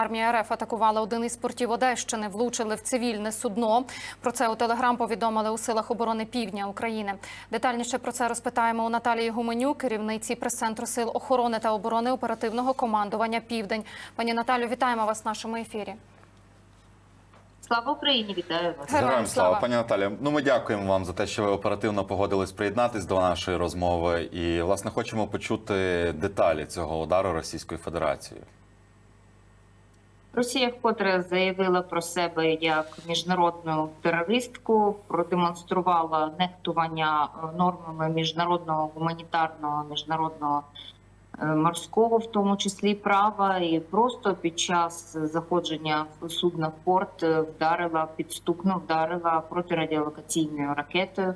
Армія РФ атакувала один із портів Одещини, влучили в цивільне судно. Про це у Телеграм повідомили у силах оборони Півдня України. Детальніше про це розпитаємо у Наталії Гуменюк, керівниці прес-центру сил охорони та оборони оперативного командування Південь. Пані Наталю, вітаємо вас в нашому ефірі. Слава Україні, вітаю вас. Героям Героям слава, слава. пані Наталі. Ну ми дякуємо вам за те, що ви оперативно погодились приєднатись до нашої розмови. І власне хочемо почути деталі цього удару Російської Федерації. Росія вкотре заявила про себе як міжнародну терористку, продемонструвала нехтування е, нормами міжнародного гуманітарного міжнародного е, морського, в тому числі права, і просто під час заходження судна в порт е, вдарила підступно вдарила протирадіолокаційною ракетою.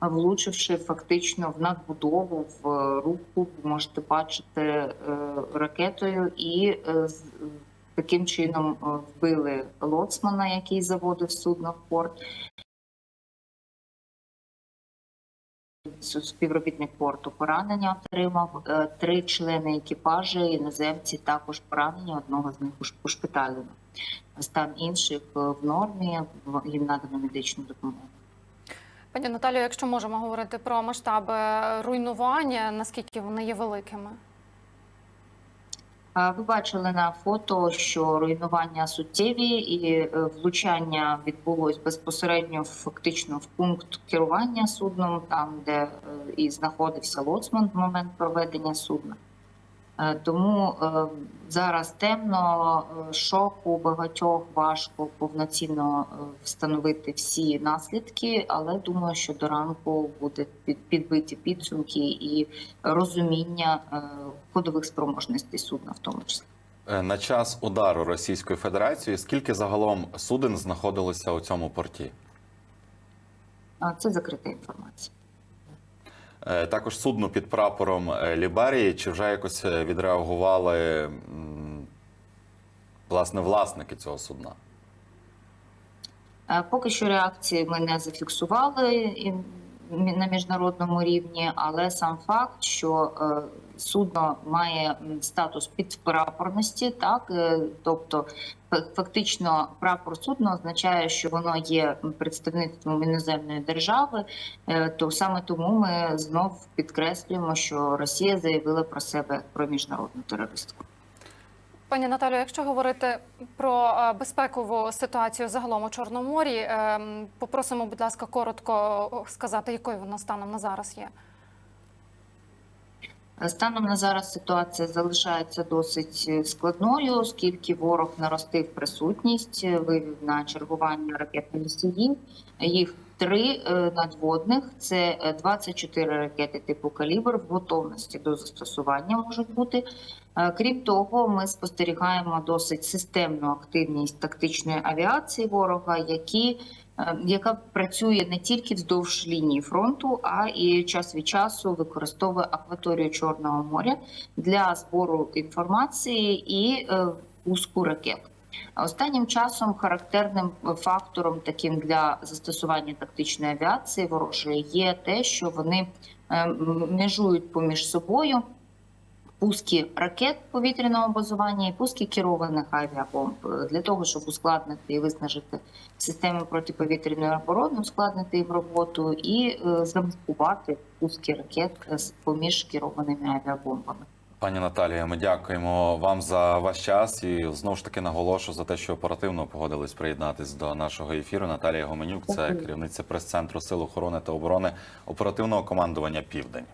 Влучивши фактично в надбудову в руку, можете бачити ракетою, і таким чином е, вбили лоцмана, який заводив судно в порт. Співробітник порту поранення отримав Е, три члени екіпажу, іноземці також поранені. Одного з них уш- ушпиталено. Стан інших е, в нормі, їм надано медичну допомогу. Пані Наталю, якщо можемо говорити про масштаби руйнування, наскільки вони є великими? Ви бачили на фото, що руйнування суттєві і е, влучання відбулось безпосередньо фактично в пункт керування судном, там де е, і знаходився лоцман в момент проведення судна. Е, Тому е, зараз темно, е, шок у багатьох важко повноцінно встановити всі наслідки, але думаю, що до ранку буде підбиті підсумки і розуміння ходових спроможностей судна, в тому числі. На час удару Російської Федерації скільки загалом суден знаходилося у цьому порті? Це закрита інформація. Е, Також судно під прапором е, Ліберії. Чи вже якось е, відреагували власне власники цього судна? Поки що реакції ми не зафіксували на міжнародному рівні, але сам факт, що е, судно має статус підпрапорності, так е, тобто фактично прапор судна означає, що воно є представництвом іноземної держави, е, то саме тому ми знов підкреслюємо, що Росія заявила про себе про міжнародну терористку. Пані Наталю, якщо говорити про е, безпекову ситуацію загалом у Чорному морі, е, попросимо, будь ласка, коротко сказати, якою вона станом на зараз є. Станом на зараз ситуація залишається досить е, складною, оскільки ворог наростив присутність, е, вивів на чергування ракетних носіїв. Їх три е, надводних це е, 24 ракети типу калібр в готовності до застосування можуть бути. Е, Крім того, ми спостерігаємо досить системну активність тактичної авіації ворога, які е, яка працює не тільки вздовж лінії фронту, а і час від часу використовує акваторію Чорного моря для збору інформації і е, пуску ракет. Останнім часом характерним фактором, таким для застосування тактичної авіації ворожої, є те, що вони е, межують поміж собою пуски ракет повітряного базування і пуски керованих авіабомб Е, для того, щоб ускладнити і виснажити системи протиповітряної оборони, ускладнити їм роботу і е, замаскувати пуски ракет поміж керованими авіабомбами. Пані Наталія, ми дякуємо вам за ваш час і знову ж таки наголошу за те, що оперативно погодились приєднатись до нашого ефіру. Наталія Гоменюк, це керівниця прес-центру Сил охорони та оборони оперативного командування Південь.